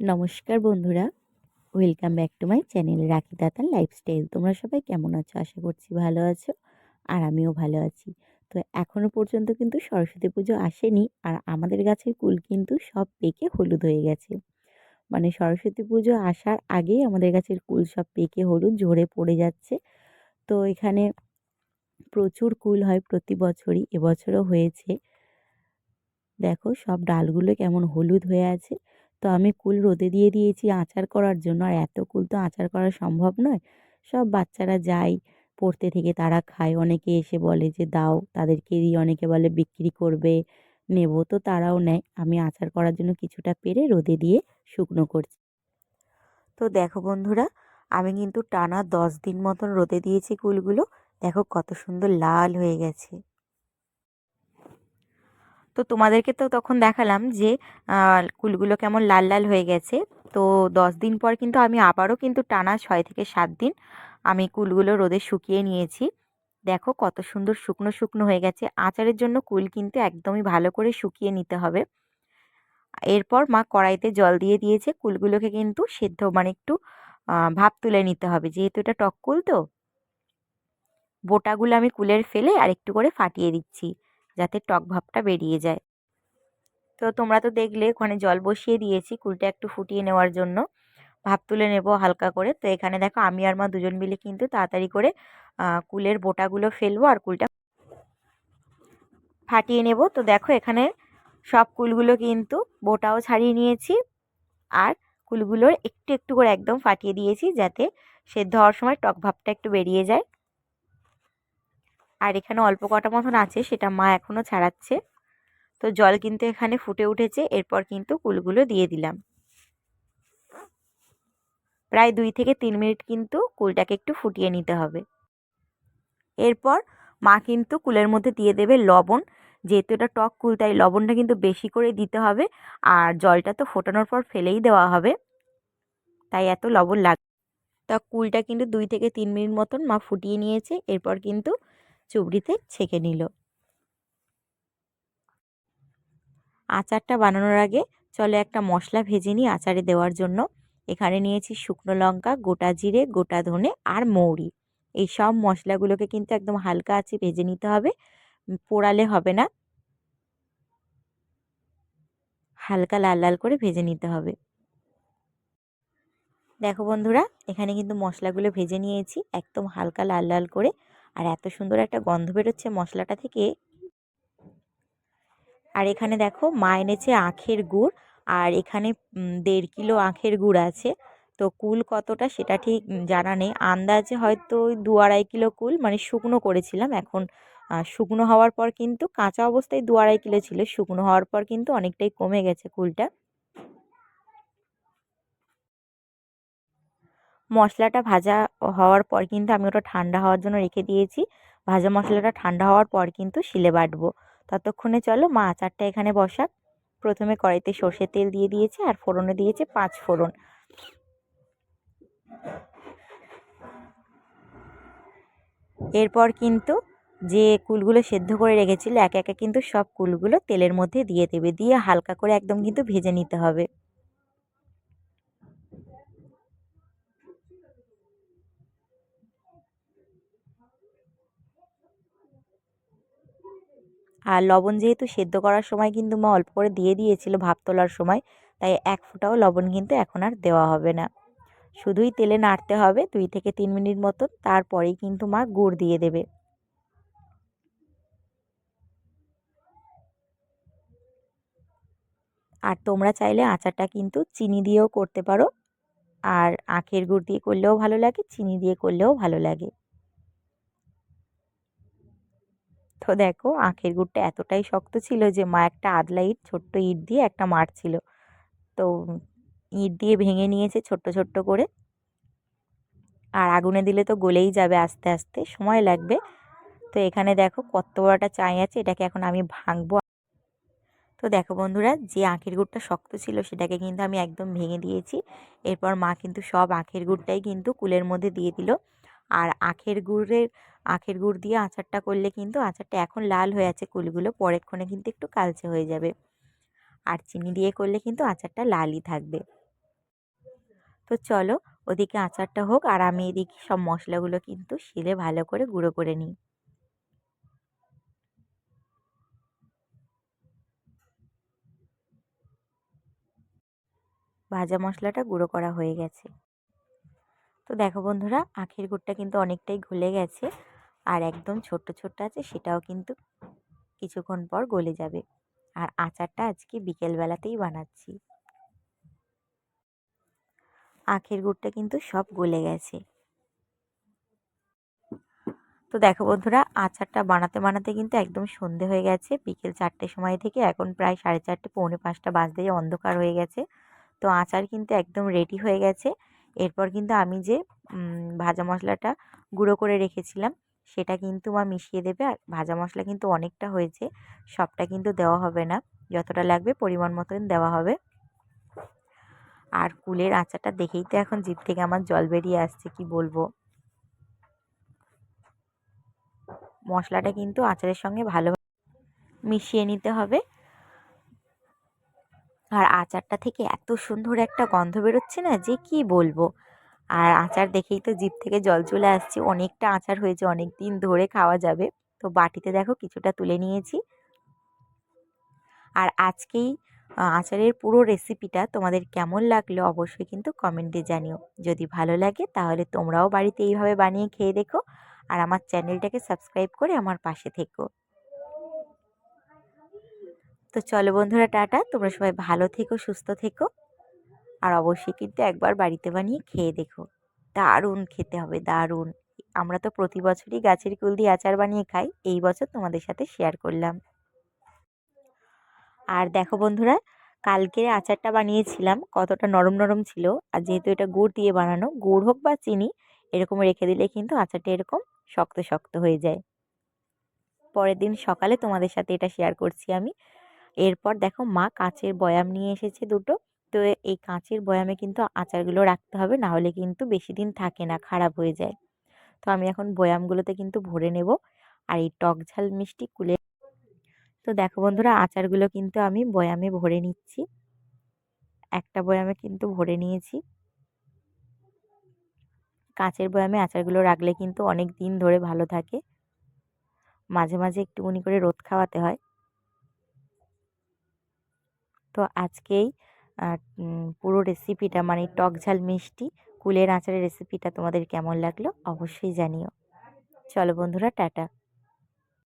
নমস্কার বন্ধুরা। Welcome back to my channel Rakhi দাতার লাইফস্টাইল তোমরা সবাই কেমন আছো? আশা করছি ভালো আছো আর আমিও ভালো আছি। তো এখনও পর্যন্ত কিন্তু সরস্বতী পুজো আসেনি আর আমাদের গাছের কুল কিন্তু সব পেকে হলুদ হয়ে গেছে। মানে সরস্বতী পুজো আসার আগেই আমাদের গাছের কুল সব পেকে হলুদ, ঝরে পড়ে যাচ্ছে। তো এখানে প্রচুর কুল হয় প্রতি বছরই, এবছরও হয়েছে। দেখো সব ডালগুলো কেমন হলুদ হয়ে আছে। তো আমি কুল রোদে দিয়ে দিয়েছি আচার করার জন্য। আর এত কুল তো আচার করা সম্ভব নয়। সব বাচ্চারা যায়, পড়তে থেকে তারা খায়। অনেকে এসে বলে যে, দাও। তাদেরকে দিই অনেকে বলে, বিক্রি করবে, নেব। তো তারাও নেয়। আমি আচার করার জন্য কিছুটা পেরে রোদে দিয়ে শুকনো করছি। তো দেখো বন্ধুরা, আমি কিন্তু টানা দশ দিন মতন রোদে দিয়েছি কুলগুলো। দেখো কত সুন্দর লাল হয়ে গেছে। তো তোমাদেরকে তো তখন দেখালাম যে কুলগুলো কেমন লাল লাল হয়ে গেছে। তো দশ দিন পর কিন্তু আমি আবারও কিন্তু টানা ছয় থেকে সাত দিন আমি কুলগুলো রোদে শুকিয়ে নিয়েছি। দেখো কত সুন্দর শুকনো শুকনো হয়ে গেছে। আচারের জন্য কুল কিন্তু একদমই ভালো করে শুকিয়ে নিতে হবে। এরপর মা কড়াইতে জল দিয়ে দিয়েছে। কুলগুলোকে কিন্তু সেদ্ধ মানে একটু ভাপ তুলে নিতে হবে। যেহেতু এটা টক কুল তো, বোটাগুলো আমি কুলের ফেলে আর একটু করে ফাটিয়ে দিচ্ছি। যাতে টক ভাবটা বেরিয়ে যায়। তো তোমরা তো দেখলে ওখানে জল বসিয়ে দিয়েছি, কুলটা একটু ফুটিয়ে নেওয়ার জন্য। ভাপ তুলে নেব হালকা করে। তো এখানে দেখো আমি আর মা দুজন মিলে কিন্তু তাড়াতাড়ি করে কুলের বোটাগুলো ফেলব আর কুলটা ফাটিয়ে নেব। তো দেখো এখানে সব কুলগুলো কিন্তু বোটাও ছাড়িয়ে নিয়েছি আর কুলগুলোর একটু একটু করে একদম ফাটিয়ে দিয়েছি যাতে সেদ্ধ হওয়ার সময় টক ভাবটা একটু বেরিয়ে যায়। আর এখানে অল্প কটা মতন আছে, সেটা মা এখনও ছাড়াচ্ছে। তো জল কিন্তু এখানে ফুটে উঠেছে, এরপর কিন্তু কুলগুলো দিয়ে দিলাম। প্রায় দুই থেকে তিন মিনিট কিন্তু কুলটাকে একটু ফুটিয়ে নিতে হবে। এরপর মা কিন্তু কুলের মধ্যে দিয়ে দেবে লবণ। যেহেতু এটা টক কুল, তাই লবণটা কিন্তু বেশি করে দিতে হবে। আর জলটা তো ফোটানোর পর ফেলেই দেওয়া হবে। তাই এত লবণ লাগ তা কুলটা কিন্তু দুই থেকে তিন মিনিট মতন মা ফুটিয়ে নিয়েছে। এরপর কিন্তু চুবড়িতে ছেঁকে নিল। আচারটা বানানোর আগে চলো একটা মশলা ভেজে নিই আচারে দেওয়ার জন্য। এখানে নিয়েছি শুকনো লঙ্কা, গোটা জিরে, গোটা ধনে আর মৌরি। এই সব মশলাগুলোকে কিন্তু একদম হালকা আছে ভেজে নিতে হবে। পোড়ালে হবে না। হালকা লাল লাল করে ভেজে নিতে হবে। দেখো বন্ধুরা, এখানে কিন্তু মশলাগুলো ভেজে নিয়েছি, একদম হালকা লাল লাল করে। আর এত সুন্দর একটা গন্ধ বেরোচ্ছে মশলাটা থেকে। আর এখানে দেখো মা এনেছে আখের গুড় আর এখানে দেড় কিলো আখের গুড় আছে। তো কুল কতটা সেটা ঠিক জানা নেই। আন্দাজে হয়তো দু আড়াই কিলো কুল মানে শুকনো করেছিলাম। এখন শুকনো হওয়ার পর কিন্তু কাঁচা অবস্থায় দু আড়াই কিলো ছিল। শুকনো হওয়ার পর কিন্তু অনেকটাই কমে গেছে কুলটা। মশলাটা ভাজা হওয়ার পর কিন্তু আমি ওটা ঠান্ডা হওয়ার জন্য রেখে দিয়েছি। ভাজা মশলাটা ঠান্ডা হওয়ার পর কিন্তু শিলে বাটবো। ততক্ষণে চলো মা আচারটা এখানে বসাক। প্রথমে কড়াইতে সর্ষের তেল দিয়ে দিয়েছে আর ফোড়নে দিয়েছে পাঁচ ফোড়ন। এরপর কিন্তু যে কুলগুলো সেদ্ধ করে রেখেছিল, একে একে কিন্তু সব কুলগুলো তেলের মধ্যে দিয়ে দেবে। দিয়ে হালকা করে একদম কিন্তু ভেজে নিতে হবে। আর লবণ যেহেতু সেদ্ধ করার সময় কিন্তু মা অল্প করে দিয়ে দিয়েছিল ভাপ তোলার সময়, তাই এক ফোঁটাও লবণ কিন্তু এখন আর দেওয়া হবে না। শুধুই তেলে নাড়তে হবে দুই থেকে তিন মিনিট মতন, তারপরেই কিন্তু মা গুড় দিয়ে দেবে। আর তোমরা চাইলে আচারটা কিন্তু চিনি দিয়েও করতে পারো, আর আখের গুড় দিয়ে করলেও ভালো লাগে, চিনি দিয়ে করলেও ভালো লাগে। তো দেখো, আখের গুড়টা এতটাই শক্ত ছিল যে মা একটা আদলা ইট, ছোট্ট ইট দিয়ে একটা মারছিল তো ইট দিয়ে ভেঙে নিয়েছে ছোট্ট ছোট্ট করে। আর আগুনে দিলে তো গলেই যাবে আস্তে আস্তে, সময় লাগবে। তো এখানে দেখো কত বড় একটা চাই আছে, এটাকে এখন আমি ভাঙবো। তো দেখো বন্ধুরা, যে আখের গুড়টা শক্ত ছিল সেটাকে কিন্তু আমি একদম ভেঙে দিয়েছি। এরপর মা কিন্তু সব আখের গুড়টাই কিন্তু কুলের মধ্যে দিয়ে দিল। আর আখের গুড়ের, আখের গুড় দিয়ে আচারটা করলে কিন্তু আচারটা এখন লাল হয়ে আছে কুলগুলো পরেক্ষণে কিন্তু একটু কালচে হয়ে যাবে। আর চিনি দিয়ে করলে কিন্তু আচারটা লালই থাকবে। তো চলো ওদিকে আচারটা হোক আর আমি এদিকে সব মশলাগুলো কিন্তু শিলে ভালো করে গুঁড়ো করে নিই। ভাজা মশলাটা গুঁড়ো করা হয়ে গেছে। তো দেখো বন্ধুরা, আখের গুড়টা কিন্তু অনেকটাই গলে গেছে আর একদম ছোট্ট ছোট্ট আছে, সেটাও কিন্তু কিছুক্ষণ পর গলে যাবে। আর আচারটা আজকে বিকেলবেলাতেই বানাচ্ছি। আখের গুড়টা কিন্তু সব গলে গেছে। তো দেখো বন্ধুরা, আচারটা বানাতে বানাতে কিন্তু একদম সন্ধে হয়ে গেছে, বিকেল চারটের সময় থেকে এখন প্রায় সাড়ে চারটে, পৌনে পাঁচটা বাজতেই অন্ধকার হয়ে গেছে। তো আচার কিন্তু একদম রেডি হয়ে গেছে। এরপর কিন্তু আমি যে ভাজা মশলাটা গুঁড়ো করে রেখেছিলাম, সেটা কিন্তু মা মিশিয়ে দেবে। আর ভাজা মশলা কিন্তু অনেকটা হয়েছে, সবটা কিন্তু দেওয়া হবে না। যতটা লাগবে পরিমাণ মতন দেওয়া হবে। আর কুলের আচারটা দেখেই তো এখন জিভ থেকে আমার জল বেরিয়ে আসছে, কি বলব? মশলাটা কিন্তু আচারের সঙ্গে ভালো মিশিয়ে নিতে হবে। আর আচারটা থেকে এত সুন্দর একটা গন্ধ বেরোচ্ছে না যে কি বলব? আর আচার দেখেই তো জিভ থেকে জল চলে আসছে। অনেকটা আচার হয়েছে অনেক দিন ধরে খাওয়া যাবে। তো বাটিতে দেখো কিছুটা তুলে নিয়েছি। আর আজকেই আচারের পুরো রেসিপিটা তোমাদের কেমন লাগল অবশ্যই কিন্তু কমেন্টে জানিও। যদি ভালো লাগে তাহলে তোমরাও বাড়িতে এইভাবে বানিয়ে খেয়ে দেখো। আর আমার চ্যানেলটাকে সাবস্ক্রাইব করে আমার পাশে থেকো। তো চলো বন্ধুরা, টাটা। তোমরা সবাই ভালো থেকো, সুস্থ থেকো। আর অবশ্যই কিন্তু একবার বাড়িতে বানিয়ে খেয়ে দেখো। দারুণ খেতে হবে, দারুণ। আমরা তো প্রতি বছরই গাছের কুল দিয়ে আচার বানিয়ে খাই। এই বছর তোমাদের সাথে শেয়ার করলাম। আর দেখো বন্ধুরা, কালকের আচারটা বানিয়েছিলাম। কতটা নরম নরম ছিল। আর যেহেতু এটা গুড় দিয়ে বানানো, গুড় হোক বা চিনি, এরকম রেখে দিলে কিন্তু আচারটা এরকম শক্ত শক্ত হয়ে যায়। পরের দিন সকালে তোমাদের সাথে এটা শেয়ার করছি আমি। এরপর দেখো মা কাঁচের বয়াম নিয়ে এসেছে দুটো। তো এই কাঁচের বয়ামে কিন্তু আচারগুলো রাখতে হবে, না হলে কিন্তু বেশি দিন থাকে না, খারাপ হয়ে যায়। তো আমি এখন বয়ামগুলোতে কিন্তু ভরে নেব। আর এই টক ঝাল মিষ্টি কুলে তো দেখো বন্ধুরা, আচারগুলো কিন্তু আমি বয়ামে ভরে নিচ্ছি। একটা বয়ামে কিন্তু ভরে নিয়েছি। কাঁচের বয়ামে আচারগুলো রাখলে কিন্তু অনেক দিন ধরে ভালো থাকে। মাঝে মাঝে একটুখানি করে রোদ খাওয়াতে হয়। তো আজকেই পুরো রেসিপিটা মানে টক ঝাল মিষ্টি, কুলের আচারের রেসিপিটা তোমাদের কেমন লাগল অবশ্যই জানিও। চলো বন্ধুরা, টাটা।